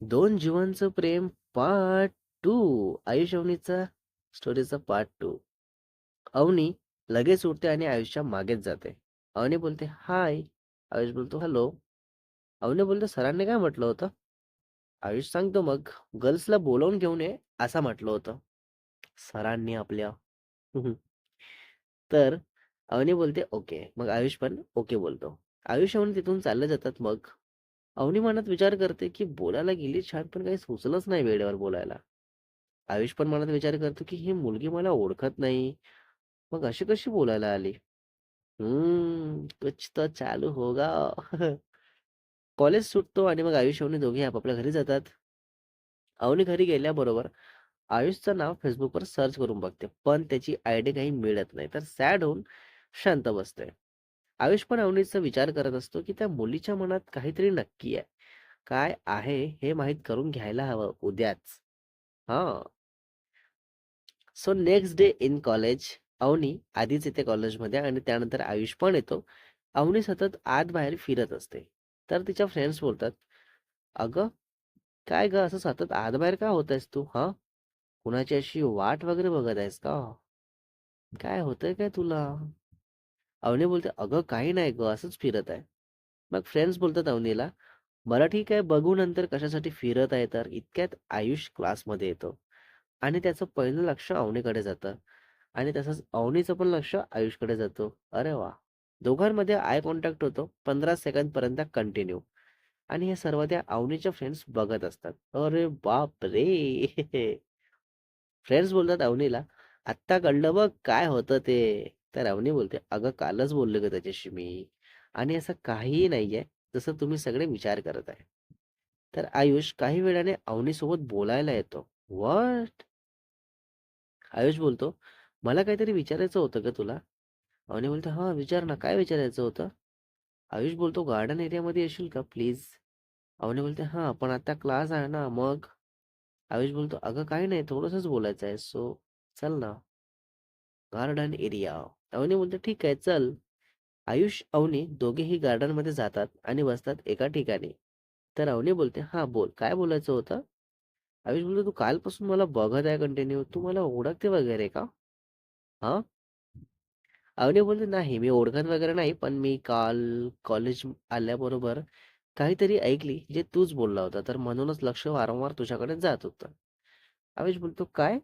दोन जीवांचं प्रेम पार्ट टू आयुष अवनीचा स्टोरीचा पार्ट टू अवनी लगेच उठते आणि आयुषच्या मागेच जाते. अवनी बोलते हाय आयुष बोलतो हॅलो अवनी बोलते सरांनी काय म्हटलं होतं? आयुष सांगतो मग गर्ल्सला बोलावून घेऊन ये असं म्हटलं होतं. सरांनी आपल्या तर अवनी बोलते ओके मग आयुष पण ओके बोलतो. आयुष अवनी तिथून चालले जातात मग अवनी मनात विचार करते की बोलायला गेली छान पण काही सुचलंच नाही वेळेवर बोलायला. आयुष पण मनात विचार करतो की ही मुलगी मला ओळखत नाही. मग अशी कशी बोलायला आली? हम्म कुछ तर चालू होगा. कॉलेज सुटतो आणि मग आयुष अवनी दोघे आपापल्या घरी जातात. अवनी घरी गेल्याबरोबर आयुषचं नाव फेसबुकवर सर्च करून बघते पण त्याची आयडी काही मिळत नाही तर सॅड होऊन शांत बसते. आयुष पण अवनीचा विचार करत असतो की त्या मुलीच्या मनात काहीतरी नक्की आहे. काय आहे हे माहीत करून घ्यायला हवं उद्याच. हा. So next day in college Avani आधीच येते कॉलेजमध्ये आणि त्यानंतर आयुष पण येतो. अवनी सतत आत बाहेर फिरत असते. तर तिच्या फ्रेंड्स बोलतात अगं काय ग असं सतत आत बाहेर का होत आहेस तू हा? कुणाची अशी वाट वगैरे बघत आहेस का? काय होतंय काय तुला? अवनी बोलते अगं काही नाही ग असंच फिरत आहे. मग फ्रेंड्स बोलतात अवनीला बरं ठीक आहे बघू नंतर कशासाठी फिरत आहे तर. इतक्यात आयुष क्लासमध्ये येतो. आणि त्याचं पहिलं लक्ष अवनीकडे जातं. आणि तसंच अवनीचं पण लक्ष आयुषकडे जातो. अरे वा दोघांमध्ये आय कॉन्टॅक्ट होतो. पंधरा सेकंद पर्यंत कंटिन्यू आणि हे सर्व त्या अवनीच्या फ्रेंड्स बघत असतात. अरे बाप रे! फ्रेंड्स बोलतात अवनीला आत्ता कळलं बघ काय होतं ते. तर अवनी बोलते अगं कालच बोलले ग त्याच्याशी मी आणि असं काहीही नाहीये जसं तुम्ही सगळे विचार करत आहे. तर आयुष काही वेळाने अवनीसोबत बोलायला येतो. व्हॉट आयुष बोलतो मला काहीतरी विचारायचं होतं का तुला. अवनी बोलते हा विचार ना काय विचारायचं होतं? आयुष बोलतो गार्डन एरियामध्ये येशील का प्लीज? अवनी बोलते हा पण आता क्लास आहे ना मग? आयुष बोलतो अगं काही नाही थोडंसंच बोलायचं आहे सो चल ना. Garden area. अवनी बोलतो ठीक आहे चल. आयुष अवनी दोघेही गार्डनमध्ये जातात आणि बसतात एका ठिकाणी. तर अवनी बोलते हा बोल. काय बोलायचं होतं? आयुष बोलतो तू कालपासून मला बघत आहे कंटिन्यू तू मला ओळखते वगैरे का? हा? अवनी बोलते नाही मी ओळखत वगैरे नाही पण मी काल कॉलेज आल्याबरोबर काहीतरी ऐकली जे तूच बोलला होता. तर म्हणूनच लक्ष वारंवार तुझ्याकडे जात होतं. आयुष बोलतो काय?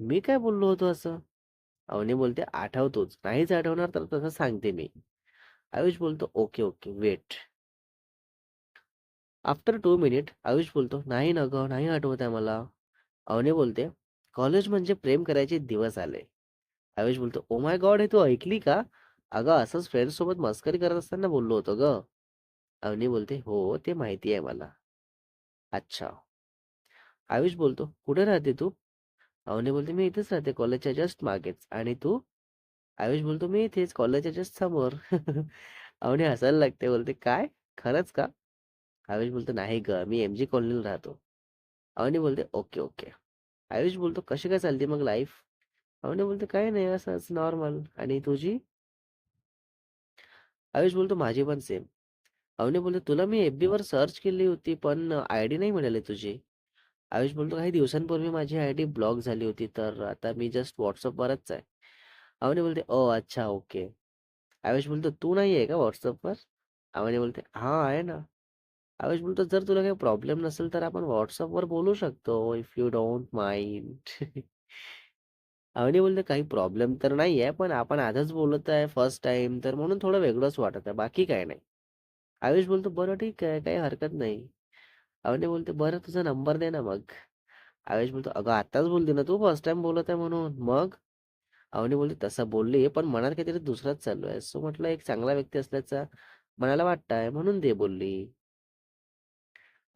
मी काय बोललो होतो असं? अवनी बोलते आठवतोच. नाहीच आठवणार तर तसं सांगते मी. आयुष बोलतो okay okay wait. After two minute Ayush बोलतो नाही ना ग नाही आठवत आहे मला. अवनी बोलते कॉलेज म्हणजे प्रेम करायचे दिवस आले. आयुष बोलतो ओ माय गॉड हे तू ऐकली का? अगं असंच फ्रेंड सोबत मस्करी करत असताना बोललो होतो ग. अवनी बोलते हो ते माहिती आहे मला. अच्छा. आयुष बोलतो कुठे राहते तू? अवनी बोलते मी इथेच राहते कॉलेजच्या जस्ट मागेच. आणि तू? आयुष बोलतो मी इथेच कॉलेजच्या जस्ट समोर. अवनी हसायला लागते बोलते काय? खरंच का? आयुष बोलतो नाही ग मी एम जी कॉलनीला राहतो. अवनी बोलते ओके ओके. आयुष बोलतो कशी काय चालते मग लाईफ अवनी बोलते काय नाही असंच नॉर्मल आणि तुझी? आयुष बोलतो माझी पण सेम अवनी बोलते तुला मी एफबी वर सर्च केली होती पण आयडी नाही मिळाली तुझी. आयुष बोलतो काही दिवसांपूर्वी माझी आयडी ब्लॉक झाली होती तर आता मी जस्ट व्हॉट्सअपवरच आहे. अवनी बोलते ओ अच्छा ओके. आयुष बोलतो तू नाही आहे का व्हॉट्सअपवर? अवनी बोलते हा आहे ना. आयुष बोलतो जर तुला काही प्रॉब्लेम नसेल तर आपण व्हॉट्सअपवर बोलू शकतो if you don't mind. Avani बोलते काही प्रॉब्लेम तर नाही आहे पण आपण आधीच बोलत आहे फर्स्ट टाइम तर म्हणून थोडं वेगळंच वाटत आहे बाकी काय नाही. आयुष बोलतो बरं ठीक आहे काही हरकत नाही. अवनी बोलते बरं तुझा नंबर दे ना मग. आयुष बोलतो अगं आताच बोलते ना तू फर्स्ट टाइम बोलत आहे म्हणून. मग? अवनी बोलते तसं बोलली पण मनात काहीतरी दुसराच चालू आहे. सो म्हटलं एक चांगला व्यक्ती असल्याचा मनाला वाटत आहे म्हणून दे बोलली.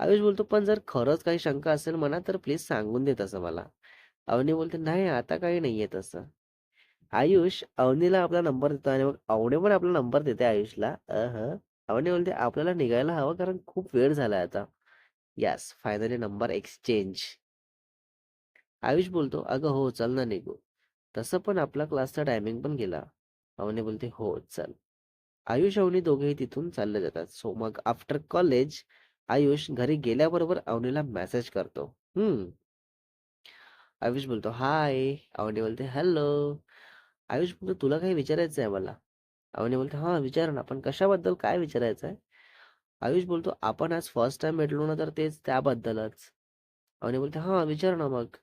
आयुष बोलतो पण जर खरंच काही शंका असेल मनात तर प्लीज सांगून दे तसं मला. अवनी बोलते नाही आता काही नाहीये तसं. आयुष अवनीला आपला नंबर देतो आणि मग अवनी पण आपला नंबर देते आयुषला. अह. अवनी बोलते आपल्याला निघायला हवं कारण खूप वेळ झाला आता. Yes finally number exchange Ayush बोलतो अगं हो चल ना निघू तसं पण आपला क्लासचा टायमिंग पण गेला अवनी बोलते हो चल आयुष अवनी दोघेही तिथून चालले जातात सो मग आफ्टर कॉलेज आयुष घरी गेल्याबरोबर अवनीला मेसेज करतो. हम्म आयुष बोलतो, "हाय." अवनी बोलते, "हॅलो." आयुष बोलतो, "तुला काही विचारायचं आहे मला." अवनी बोलते, हा विचार ना. पण कशाबद्दल काय विचारायचं आहे?" आयुष बोलतो, "आपण आज फर्स्ट टाइम भेटलो ना, तर तेच त्याबद्दलच." अवनी बोलते, "हां, विचार ना मग."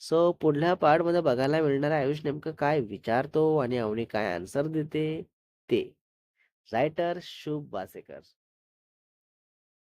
सो पुढल्या पार्टमध्ये बघायला मिळणार आयुष नेमकं काय विचारतो आणि अवनी काय आन्सर देते ते. रायटर शुभ वासेकर.